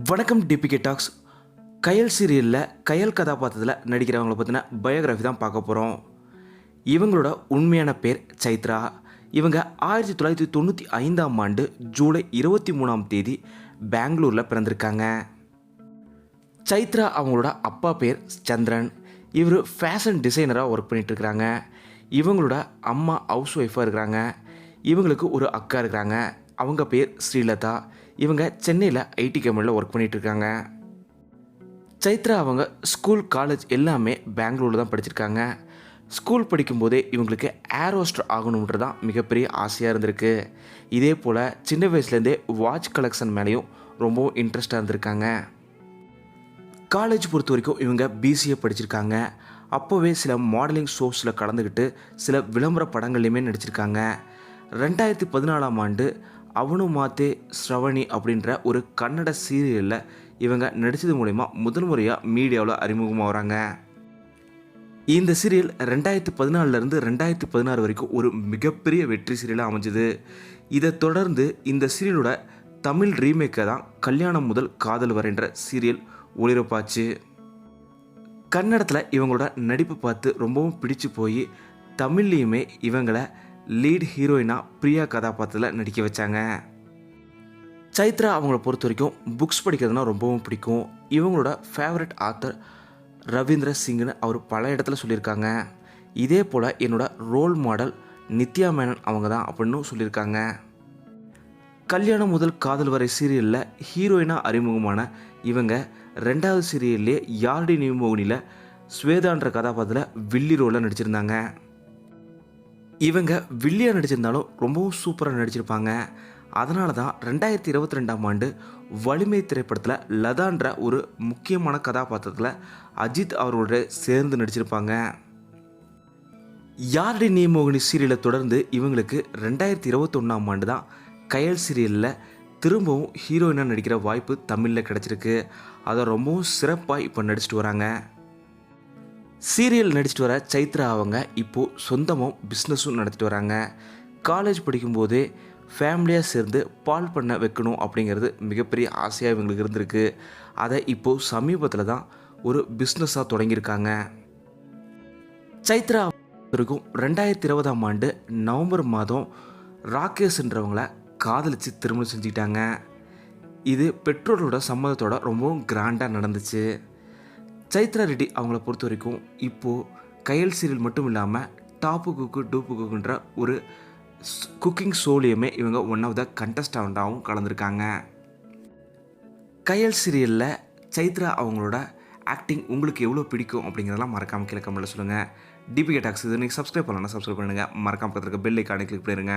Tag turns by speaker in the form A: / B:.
A: வணக்கம் DPK tax கயல் சீரியலில் கயல் கதாபாத்திரத்தில் நடிக்கிறவங்கள பற்றின பயோகிராஃபி தான் பார்க்க போகிறோம் இவங்களோட உண்மையான பேர் சைத்ரா. இவங்க ஆயிரத்தி தொள்ளாயிரத்தி தொண்ணூற்றி ஐந்தாம் ஆண்டு ஜூலை இருபத்தி மூணாம் தேதி பெங்களூரில் பிறந்திருக்காங்க. சைத்ரா அவங்களோட அப்பா பேர் சந்திரன். இவர் ஃபேஷன் டிசைனராக ஒர்க் பண்ணிகிட்ருக்குறாங்க இவங்களோட அம்மா ஹவுஸ் ஒய்ஃபாக இருக்கிறாங்க. இவங்களுக்கு ஒரு அக்கா இருக்கிறாங்க. அவங்க பேர் ஸ்ரீலதா. இவங்க சென்னையில் ஐடி கம்பெனியில் ஒர்க் பண்ணிகிட்ருக்காங்க இருக்காங்க சைத்ரா அவங்க ஸ்கூல் காலேஜ் எல்லாமே பெங்களூரில் தான் படிச்சிருக்காங்க. ஸ்கூல் படிக்கும்போதே இவங்களுக்கு ஏர் ஹோஸ்டர் ஆகணுன்றது தான் மிகப்பெரிய ஆசையாக இருந்திருக்கு. இதே போல் சின்ன வயசுலேருந்தே வாட்ச் கலெக்ஷன் மேலேயும் ரொம்பவும் இன்ட்ரெஸ்டாக இருந்திருக்காங்க. காலேஜ் பொறுத்த வரைக்கும் இவங்க பிசிஏ படிச்சிருக்காங்க. அப்போவே சில மாடலிங் ஷோஸில் கலந்துக்கிட்டு சில விளம்பர படங்கள்லையுமே நடிச்சிருக்காங்க. ரெண்டாயிரத்தி பதினாலாம் ஆண்டு அவனு மாத்தே ஸ்ரவணி அப்படின்ற ஒரு கன்னட சீரியலில் இவங்க நடித்தது மூலயமா முதல் முறையாக மீடியாவில் அறிமுகமாகறாங்க. இந்த சீரியல் ரெண்டாயிரத்து பதினாலிருந்து ரெண்டாயிரத்து பதினாறு வரைக்கும் ஒரு மிகப்பெரிய வெற்றி சீரியலாக அமைஞ்சுது. இதை தொடர்ந்து இந்த சீரியலோட தமிழ் ரீமேக்கை தான் கல்யாணம் முதல் காதல் வரைன்ற சீரியல் ஒளிரப்பாச்சு கன்னடத்தில் இவங்களோட நடிப்பு பார்த்து ரொம்பவும் பிடிச்சு போய் தமிழ்லேயுமே இவங்களை லீட் ஹீரோயினாக பிரியா கதாபாத்திரத்தில் நடிக்க வச்சாங்க. சைத்ரா அவங்கள பொறுத்த வரைக்கும் புக்ஸ் படிக்கிறதுனா ரொம்பவும் பிடிக்கும். இவங்களோட ஃபேவரட் ஆத்தர் ரவீந்திர சிங்னு அவர் பல இடத்துல சொல்லியிருக்காங்க. இதே போல் என்னோட ரோல் மாடல் நித்யா மேனன் அவங்க தான் அப்படின்னு சொல்லியிருக்காங்க. கல்யாணம் முதல் காதல் வரை சீரியலில் ஹீரோயினாக அறிமுகமான இவங்க ரெண்டாவது சீரியல்லே யார்டி நியூமோனியில் ஸ்வேதான்ற கதாபாத்திரத்தில் வில்லி ரோலில் நடிச்சிருந்தாங்க. இவங்க வில்லியாக நடிச்சிருந்தாலும் ரொம்பவும் சூப்பராக நடிச்சிருப்பாங்க. அதனால தான் ரெண்டாயிரத்தி இருபத்தி ரெண்டாம் ஆண்டு வலிமை திரைப்படத்தில் லதான்ற ஒரு முக்கியமான கதாபாத்திரத்தில் அஜித் அவர்களோட சேர்ந்து நடிச்சிருப்பாங்க. யார்டி நீமோகினி சீரியலை தொடர்ந்து இவங்களுக்கு ரெண்டாயிரத்தி இருபத்தொன்னாம் ஆண்டு தான் கயல் சீரியலில் திரும்பவும் ஹீரோயினாக நடிக்கிற வாய்ப்பு தமிழில் கிடச்சிருக்கு. அதை ரொம்பவும் சிறப்பாக இப்போ நடிச்சிட்டு வராங்க. சீரியல் நடிச்சிட்டு வர சைத்ரா அவங்க இப்போது சொந்தமும் பிஸ்னஸும் நடத்திட்டு வராங்க. காலேஜ் படிக்கும்போதே ஃபேமிலியாக சேர்ந்து பால் பண்ண வைக்கணும் அப்படிங்கிறது மிகப்பெரிய ஆசையாக இவங்களுக்கு இருந்திருக்கு. அதை இப்போது சமீபத்தில் தான் ஒரு பிஸ்னஸாக தொடங்கியிருக்காங்க. சைத்ரா இருக்கும் ரெண்டாயிரத்தி இருபதாம் ஆண்டு நவம்பர் மாதம் ராகேஷ்ன்றவங்கள காதலித்து திருமணம் செஞ்சுக்கிட்டாங்க. இது பெற்றோரோட சம்மதத்தோட ரொம்பவும் கிராண்டாக நடந்துச்சு. சைத்ரா ரெட்டி அவங்கள பொறுத்த வரைக்கும் இப்போது கையல் சீரியல் மட்டும் இல்லாமல் டாப்பு குக்கு டூப்பு குக்குன்ற ஒரு குக்கிங் ஷோலையுமே இவங்க ஒன் ஆஃப் த கண்டஸ்டண்ட்டாகவும் கலந்துருக்காங்க. கையல் சீரியலில் சைத்ரா அவங்களோட ஆக்டிங் உங்களுக்கு எவ்வளோ பிடிக்கும் அப்படிங்கிறதெல்லாம் மறக்காமல் கீழே கமெண்ட்டில் சொல்லுங்கள் டிபிகே டாக்ஸ் இது நீங்கள் சப்ஸ்கிரைப் பண்ணலன்னா சப்ஸ்கிரைப் பண்ணுங்கள் மறக்காமல் பக்கத்துக்கு பெல் ஐக்கானே கிளிக் பண்ணிடுங்க